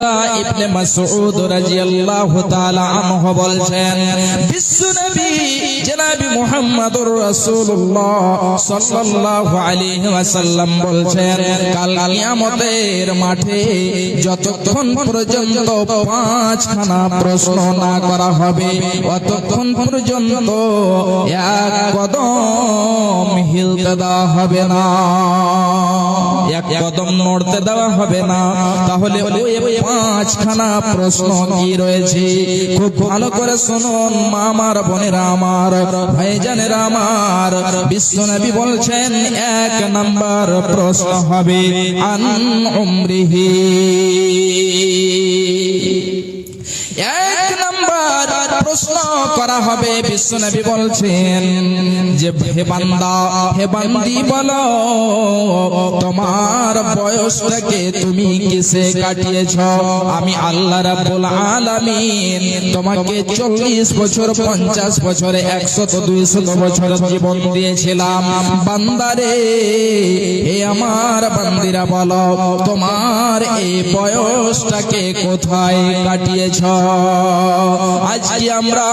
ইবনে মাসউদ রাদিয়াল্লাহু তাআলা আনহু বলছেন, বিশ্বনবী জনাবি মুহাম্মদুর রাসূলুল্লাহ সাল্লাল্লাহু আলাইহি ওয়াসাল্লাম বলছেন, কাল কিয়ামতের মাঠে যতক্ষণ পর্যন্ত পাঁচখানা প্রশ্ন না করা হবে ততক্ষণ পর্যন্ত এক কদম হিলতে দেওয়া হবে না। এক কদম নড়তে দেওয়া হবে না। তাহলে ওই পাঁচখানা প্রশ্ন কি রয়েছে? খুব ভালো করে শুনুন মা আমার বোনেরা আমার, ভাইজানেরা আমার। বিশ্বনবী বলছেন, এক নাম্বার প্রশ্ন হবে, আন উমরিহি। এক প্রশ্ন করা হবে, বিশ্বনবী বলছেন যে, হে বান্দা, হে বান্দি, বলো, তোমার বয়সটাকে তুমি কিসে কাটিয়েছ? আমি আল্লাহ রাব্বুল আলামিন তোমাকে চল্লিশ বছর, পঞ্চাশ বছরে, একশত দুইশত বছর জীবন দিয়েছিলাম। বান্দারে হে আমার বান্দিরা, বলো, তোমার এই বয়সটাকে কোথায় কাটিয়েছ? আজকে আমরা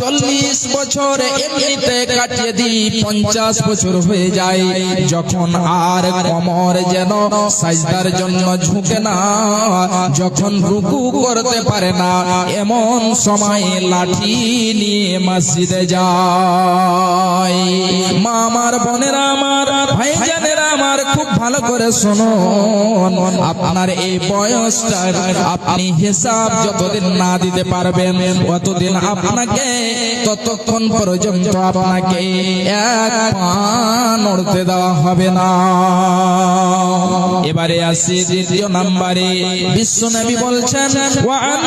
চল্লিশ বছর এমনিতে কাটিয়ে দিই, পঞ্চাশ বছর হয়ে যায়। যখন আর কমর যেন সাজদার জন্য ঝুঁকে না, যখন রুকু করতে পারে না, এমন সময় লাঠি নিয়ে মসজিদে যায়। মা আমার বোনেরা আমার ভাই খুব ভালো করে শুনুন। আপনার এই বয়সটা আপনি হিসাব যতদিন না দিতে পারবেন ততদিন আপনাকে ততক্ষণ পর্যন্ত আপনাকে এক নড়তে দেওয়া হবে না। এবারে আসি দ্বিতীয় নাম্বারে। বিশ্বনবী বলছেন ওয়ান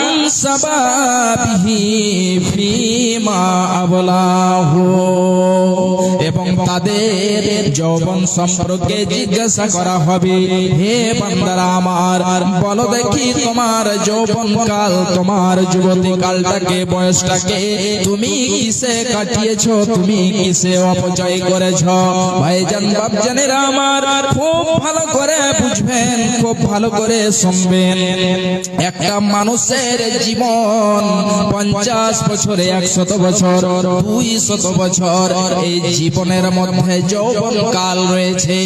এবং তাদের যৌবন সম্পর্কে জিজ্ঞাসা করা হবে? হে বান্দারা আমার, বলো দেখি তোমার যৌবন কাল তোমার যুবতী কালটাকে বয়সটাকে তুমি কিসে কাটিয়েছো, তুমি কিসে অপচয় করেছ? ভাইজান, বাপজানেরা আমার, খুব ভালো করে বুঝবেন, খুব ভালো করে শুনবেন। একটা মানুষের জীবন পঞ্চাশ বছরে একশত বছর দুই শত বছর, এই জীবনের মধ্যে যৌবন কাল রয়েছে।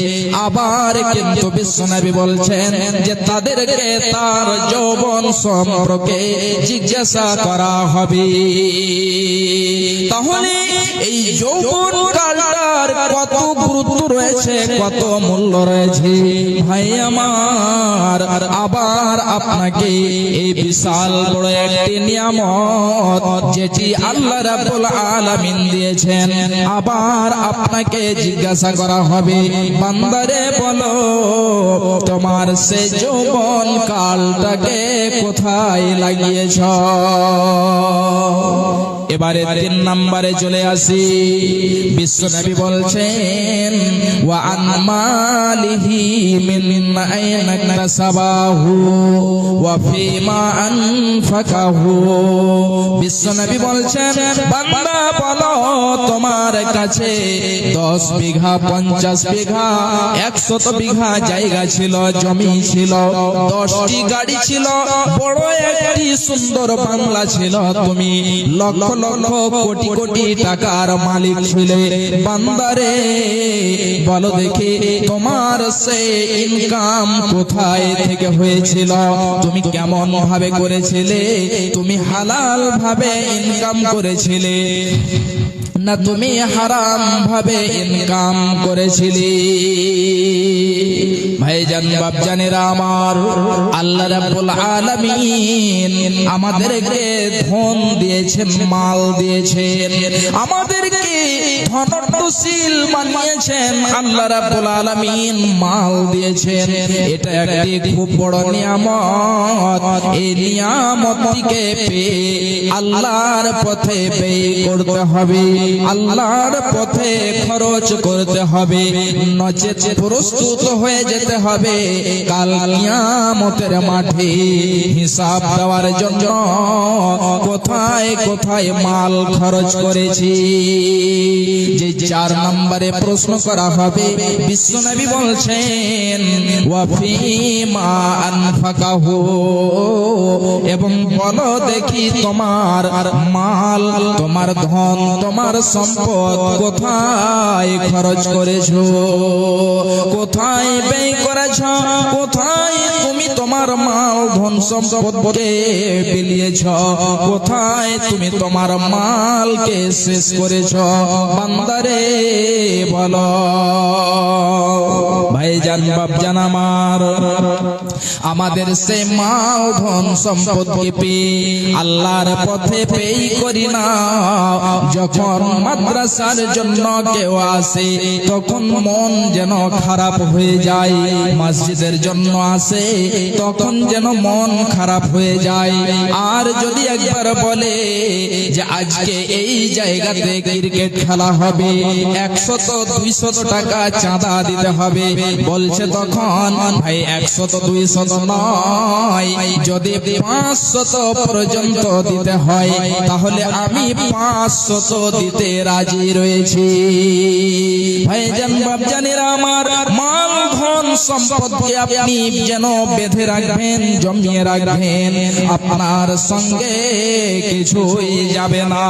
আবার কিন্তু বিশ্বনবী বলছেন যে তাদেরকে তার যৌবন সম্পর্কে জিজ্ঞাসা করা হবে। তাহলে এই যৌবন কালটার কত গুরুত্ব রয়েছে, কত মূল্য রয়েছে? ভাই আমার, আবার আপনাকে এই বিশাল বড় একটি নিয়ামত যেটি আল্লাহ রাব্বুল আলামিন দিয়েছেন। আবার আপনাকে জিজ্ঞাসা করা হবে, বান্দারে বলো, তোমার সে যৌবন কালটাকে কোথায় লাগিয়েছ? এবারে তিন নম্বরে চলে আসি। বিশ্বনবী বলছেন ওয়া আন মালিহি মিন আইনা কাসাবাহু ওয়া ফিমা আনফাকাহু। বিশ্বনবী বলছেন বান্দা বলো তোমার কাছে দশ বিঘা পঞ্চাশ বিঘা একশত বিঘা জায়গা ছিল জমি ছিল দশটি গাড়ি ছিল বড় একটি সুন্দর বাংলা ছিল তুমি লক্ষ লক্ষ কোটি কোটি টাকার মালিক ছিলে। বান্দারে, বলো দেখি তোমার সে ইনকাম কোথায় থেকে হয়েছিল? তুমি কেমন ভাবে করেছিলে? তুমি হালাল ভাবে ইনকাম করেছিলে? না তুমি হারাম ভাবে ইনকাম করেছিলি? ভাইজান বাপজানেরা আমার আল্লাহ রাব্বুল আলামিন আমাদেরকে ধন দিয়েছেন মাল দিয়েছেন। আমাদেরকে ধনশীল বানিয়েছেন আল্লাহ রাব্বুল আলামিন মাল দিয়েছেন। এটা একটি খুব বড় নিয়ামত। এই নিয়ামতটিকে পেয়ে আল্লাহর পথে ব্যয় করতে হবে। আল্লাহর পথে খরচ করতে হবে। নচেত প্রস্তুত হয়ে যেতে হবে। কাল কিয়ামতের মাঠে হিসাব দেওয়ার জন্য কোথায় কোথায় মাল খরচ করেছি? যে চার নম্বরে প্রশ্ন করা হবে। বিশ্বনবী বলছেন এবং বলো দেখি তোমার মাল, তোমার ধন, তোমার সম্পদ কোথায় খরচ করেছ? কোথায় ব্যয় করেছ? কোথায় তোমার মাল ধন সম্পদে বিলিয়েছ কোথায় তুমি তোমার মালকে শেষ করেছ? বান্দারে, বলো। ভাইজান, বাপজান আমার। আমাদের সে মাল ধন সম্পদকে আল্লাহর পথে পেই করি না। যখন মাদ্রাসার জন্য কেউ আসে, তখন মন যেন খারাপ হয়ে যায়। মসজিদের জন্য আসে, তখন যেন মন খারাপ হয়ে যায়। আর যদি একবার বলে যে আজকে এই জায়গাতে ক্রিকেট খেলা হবে, একশত দুইশত টাকা চাঁদা দিতে হবে, বলছে তখন, ভাই, একশত দুইশত নয়। যদি পাঁচশত পর্যন্ত দিতে হয়, তাহলে আমি পাঁচশত দিতে রাজি রয়েছি। ভাই জান বাবজানেরা আমার মাল ধন সম্পদকে আপনি যেন বেঁধে রাখবেন, জমিয়ে রাখবেন, আপনার সঙ্গে কিছুই যাবে না।